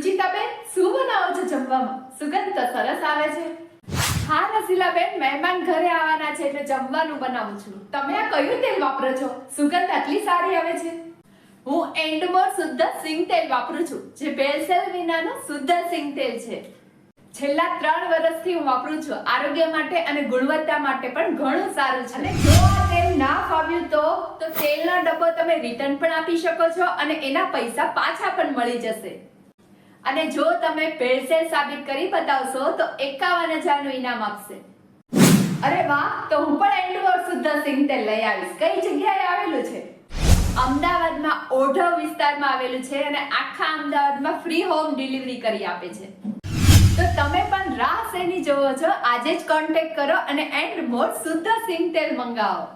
રુચિતાબેન શું બનાવો છો જમવામાં સુગંધ તો સરસ આવે છે. હા રસીલાબેન મહેમાન ઘરે આવવાના છે એટલે જમવાનું બનાવું છું. તમે આ કયું તેલ વાપરો છો? સુગંધ આટલી સારી આવે છે. હું એન્ડમોર શુદ્ધ સિંગ તેલ વાપરું છું, જે બેલસેલ વિનાનું શુદ્ધ સિંગ તેલ છે. છેલ્લા ત્રણ વર્ષથી હું વાપરું છું. આરોગ્ય માટે અને ગુણવત્તા માટે પણ ઘણું સારું છે. અને જો આ તેલ ના ફાવ્યું તો તો તેલનો ડબ્બો તમે રિટર્ન પણ આપી શકો છો અને એના પૈસા પાછા પણ મળી જશે. અને જો તમે ભેળસેળ સાબિત કરી બતાવશો, તો એકાવન હજારનું ઇનામ આપશે. અરે વાહ, તો હું પણ એન્ડોર શુદ્ધ સિંગ તેલ લઈ આવીશ. કઈ જગ્યાએ આવેલું છે? અમદાવાદમાં ઓઢવ વિસ્તારમાં આવેલું છે અને આખા અમદાવાદમાં ફ્રી હોમ ડિલિવરી કરી આપે છે. તો તમે પણ રાહ શેની જોવો છો? આજે જ કોન્ટેક્ટ કરો અને એન્ડ મોર શુદ્ધ સિંગ તેલ મંગાવો.